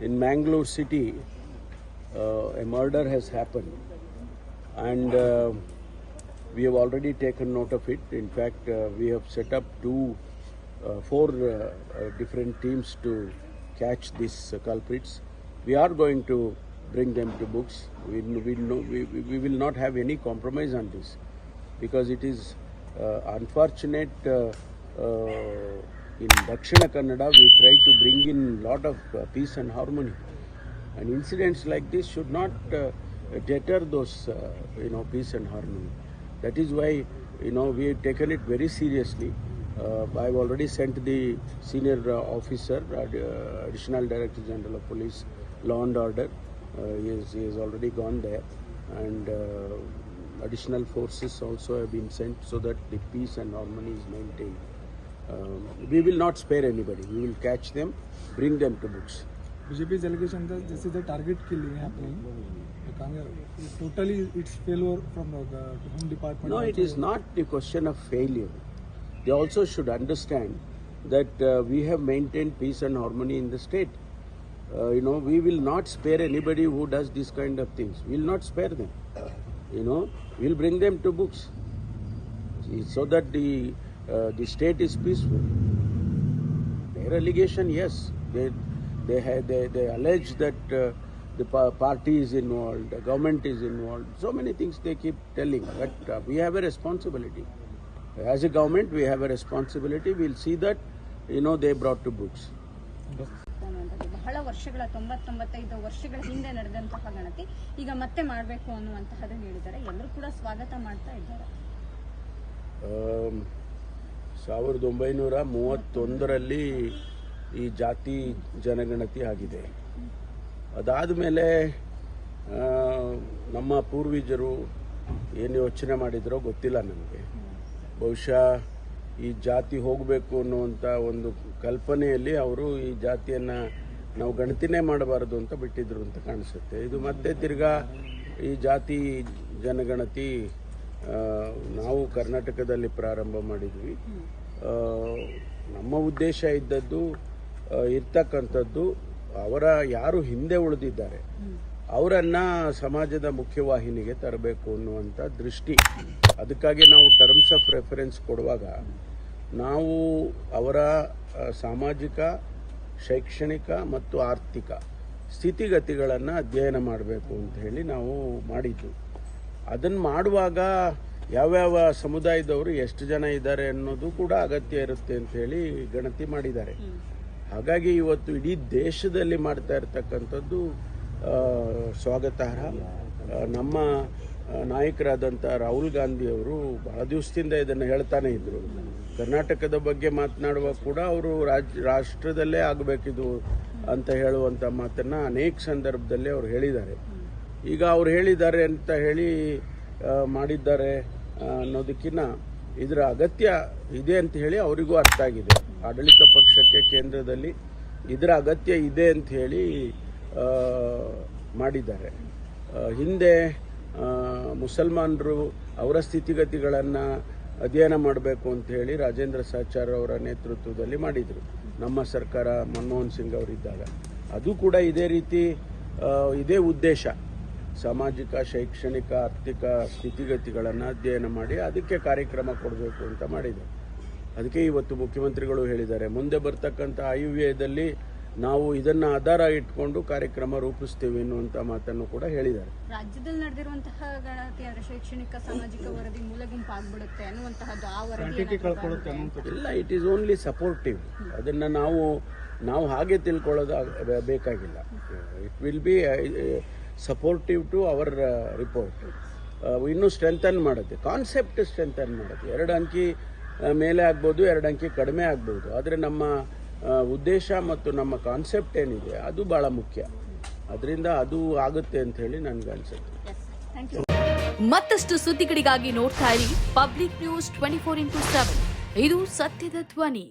in Mangalore city, uh, a murder has happened, and uh, we have already taken note of it. In fact, uh, we have set up two, uh, four uh, uh, different teams to catch these uh, culprits. We are going to bring them to books. We, we, know, we, we will not have any compromise on this because it is uh, unfortunate. Uh, uh, in Dakshina Kannada, we try to bring in lot of uh, peace and harmony, and incidents like this should not uh, deter those, uh, you know, peace and harmony. That is why, you know, we have taken it very seriously. Uh, I've already sent the senior uh, officer, uh, uh, additional director general of police, law and order. Uh, he, he has already gone there, and uh, additional forces also have been sent so that the peace and harmony is maintained um, we will not spare anybody. We will catch them, bring them to books. BJP's allegation this is the target killing happening. Totally, it's failure from the, Home Department. No, it is not a question of failure. They also should understand that uh, we have maintained peace and harmony in the state. Uh, you know, we will not spare anybody who does this kind of things. We will not spare them. You know, we'll bring them to books so that the uh, the state is peaceful. Their allegation, yes, they they have, they, they allege that uh, the pa- party is involved, the government is involved. So many things they keep telling, but uh, we have a responsibility. As a government, we have a responsibility. We'll see that you know they brought to books. Um, ಬಹಳ ವರ್ಷಗಳ ತೊಂಬತ್ತೊಂಬತ್ತೈದು ವರ್ಷಗಳ ಹಿಂದೆ ನಡೆದಂತಹ ಗಣತಿ ಈಗ ಮತ್ತೆ ಮಾಡಬೇಕು ಅನ್ನುವಂತಹದ್ದು ಹೇಳಿದ್ದಾರೆ ಎಲ್ಲರೂ ಕೂಡ ಸ್ವಾಗತ ಮಾಡ್ತಾ ಇದ್ದಾರೆ ಆಮ್, ಸಾವಿರದ ಒಂಬೈನೂರ ಮೂವತ್ತೊಂದರಲ್ಲಿ ಈ ಜಾತಿ ಜನಗಣತಿ ಆಗಿದೆ. ಅದಾದ ಮೇಲೆ ನಮ್ಮ ಪೂರ್ವಜರು ಏನು ಯೋಚನೆ ಮಾಡಿದ್ರೋ ಗೊತ್ತಿಲ್ಲ ನನಗೆ ಬಹುಶಃ ಈ ಜಾತಿ ಹೋಗಬೇಕು ಅನ್ನುವಂಥ ಒಂದು ಕಲ್ಪನೆಯಲ್ಲಿ ಅವರು ಈ ಜಾತಿಯನ್ನು ನಾವು ಗಣತಿನೇ ಮಾಡಬಾರದು ಅಂತ ಬಿಟ್ಟಿದ್ರು ಅಂತ ಕಾಣಿಸುತ್ತೆ. ಇದು ಮತ್ತೆ ತಿರ್ಗಾ ಈ ಜಾತಿ ಜನಗಣತಿ ನಾವು ಕರ್ನಾಟಕದಲ್ಲಿ ಪ್ರಾರಂಭ ಮಾಡಿದ್ವಿ. ನಮ್ಮ ಉದ್ದೇಶ ಇದ್ದದ್ದು ಇರ್ತಕ್ಕಂಥದ್ದು, ಅವರ ಯಾರು ಹಿಂದೆ ಉಳಿದಿದ್ದಾರೆ, ಅವರನ್ನ ಸಮಾಜದ ಮುಖ್ಯವಾಹಿನಿಗೆ ತರಬೇಕು ಅನ್ನುವಂಥ ದೃಷ್ಟಿ. ಅದಕ್ಕಾಗಿ ನಾವು ಟರ್ಮ್ಸ್ ಆಫ್ ರೆಫರೆನ್ಸ್ ಕೊಡುವಾಗ, ನಾವು ಅವರ ಸಾಮಾಜಿಕ, ಶೈಕ್ಷಣಿಕ ಮತ್ತು ಆರ್ಥಿಕ ಸ್ಥಿತಿಗತಿಗಳನ್ನು ಅಧ್ಯಯನ ಮಾಡಬೇಕು ಅಂತ ಹೇಳಿ ನಾವು ಮಾಡಿದ್ದು. ಅದನ್ನು ಮಾಡುವಾಗ ಯಾವ್ಯಾವ ಸಮುದಾಯದವರು ಎಷ್ಟು ಜನ ಇದ್ದಾರೆ ಅನ್ನೋದು ಕೂಡ ಅಗತ್ಯ ಇರುತ್ತೆ ಅಂತ ಹೇಳಿ ಗಣತಿ ಮಾಡಿದ್ದಾರೆ. ಹಾಗಾಗಿ ಇವತ್ತು ಇಡೀ ದೇಶದಲ್ಲಿ ಮಾಡ್ತಾ ಇರತಕ್ಕಂಥದ್ದು ಸ್ವಾಗತಾರ್ಹ. ನಮ್ಮ ನಾಯಕರಾದಂಥ ರಾಹುಲ್ ಗಾಂಧಿ ಅವರು ಬಹಳ ದಿವಸದಿಂದ ಇದನ್ನು ಹೇಳ್ತಾನೆ ಇದ್ರು. ಕರ್ನಾಟಕದ ಬಗ್ಗೆ ಮಾತನಾಡುವ ಕೂಡ ಅವರು ರಾಜ್ ರಾಷ್ಟ್ರದಲ್ಲೇ ಆಗಬೇಕಿದು ಅಂತ ಹೇಳುವಂಥ ಮಾತನ್ನು ಅನೇಕ ಸಂದರ್ಭದಲ್ಲಿ ಅವರು ಹೇಳಿದ್ದಾರೆ. ಈಗ ಅವ್ರು ಹೇಳಿದ್ದಾರೆ ಅಂತ ಹೇಳಿ ಮಾಡಿದ್ದಾರೆ. ಅನ್ನೋದಕ್ಕಿಂತ ಇದರ ಅಗತ್ಯ ಇದೆ ಅಂತ ಹೇಳಿ ಅವರಿಗೂ ಅರ್ಥ ಆಗಿದೆ. ಆಡಳಿತ ಪಕ್ಷಕ್ಕೆ ಕೇಂದ್ರದಲ್ಲಿ ಇದರ ಅಗತ್ಯ ಇದೆ ಅಂತ ಹೇಳಿ ಮಾಡಿದ್ದಾರೆ. ಹಿಂದೆ ಮುಸಲ್ಮಾನರು ಅವರ ಸ್ಥಿತಿಗತಿಗಳನ್ನು ಅಧ್ಯಯನ ಮಾಡಬೇಕು ಅಂತ ಹೇಳಿ ರಾಜೇಂದ್ರ ಸಾಚಾರ್ ಅವರ ನೇತೃತ್ವದಲ್ಲಿ ಮಾಡಿದರು. ನಮ್ಮ ಸರ್ಕಾರ ಮನಮೋಹನ್ ಸಿಂಗ್ ಅವರಿದ್ದಾಗ. ಅದು ಕೂಡ ಇದೇ ರೀತಿ ಇದೇ ಉದ್ದೇಶ. ಸಾಮಾಜಿಕ ಶೈಕ್ಷಣಿಕ ಆರ್ಥಿಕ ಸ್ಥಿತಿಗತಿಗಳನ್ನು ಅಧ್ಯಯನ ಮಾಡಿ ಅದಕ್ಕೆ ಕಾರ್ಯಕ್ರಮ ಕೊಡಬೇಕು ಅಂತ ಮಾಡಿದೆ. ಅದಕ್ಕೆ ಇವತ್ತು ಮುಖ್ಯಮಂತ್ರಿಗಳು ಹೇಳಿದ್ದಾರೆ. ಮುಂದೆ ಬರ್ತಕ್ಕಂಥ ಆಯುವ್ಯಯದಲ್ಲಿ ನಾವು ಇದನ್ನು ಆಧಾರ ಇಟ್ಕೊಂಡು ಕಾರ್ಯಕ್ರಮ ರೂಪಿಸ್ತೀವಿ ಅನ್ನುವಂತ ಮಾತನ್ನು ಕೂಡ ಹೇಳಿದ್ದಾರೆ. ರಾಜ್ಯದಲ್ಲಿ ನಡೆದಿರುವಂತಹ ಗಣತಿ ಅಂದ್ರೆ ಶೈಕ್ಷಣಿಕ ಸಾಮಾಜಿಕ ವರದಿ ಮೂಲ ಗುಂಪು ಆಗ್ಬಿಡುತ್ತೆ ಅನ್ನುವಂತಹದ್ದು ಆ ವರದಿ ಏನಾದ್ರು ಇಲ್ಲ ಇಟ್ ಈಸ್ ಓನ್ಲಿ ಸಪೋರ್ಟಿವ್ ಅದನ್ನು ನಾವು ನಾವು ಹಾಗೆ ತಿಳ್ಕೊಳ್ಳೋದು ಆಗ್- ಬೇಕಾಗಿಲ್ಲ. It will be supportive to our report ಇನ್ನೂ ಸ್ಟ್ರೆಂಥನ್ ಮಾಡುತ್ತೆ. ಕಾನ್ಸೆಪ್ಟ್ ಸ್ಟ್ರೆಂಥನ್ ಮಾಡುತ್ತೆ. ಎರಡು ಅಂಕಿ ಮೇಲೆ ಆಗ್ಬೋದು ಎರಡು ಅಂಕಿ ಕಡಿಮೆ ಆಗ್ಬೋದು. ಆದರೆ ನಮ್ಮ ಉದ್ದೇಶ ಮತ್ತು ನಮ್ಮ ಕಾನ್ಸೆಪ್ಟ್ ಏನಿದೆ ಅದು ಭಾಳ ಮುಖ್ಯ. ಅದರಿಂದ ಅದು ಆಗುತ್ತೆ ಅಂತ ಹೇಳಿ ನನಗೆ ಅನ್ಸುತ್ತೆ. Yes. Thank you. ಮತ್ತಷ್ಟು ಸುದ್ದಿಗಳಿಗಾಗಿ ನೋಡ್ತಾ ಇರಿ public news twenty four into seven ಇದು ಸತ್ಯದ ಧ್ವನಿ.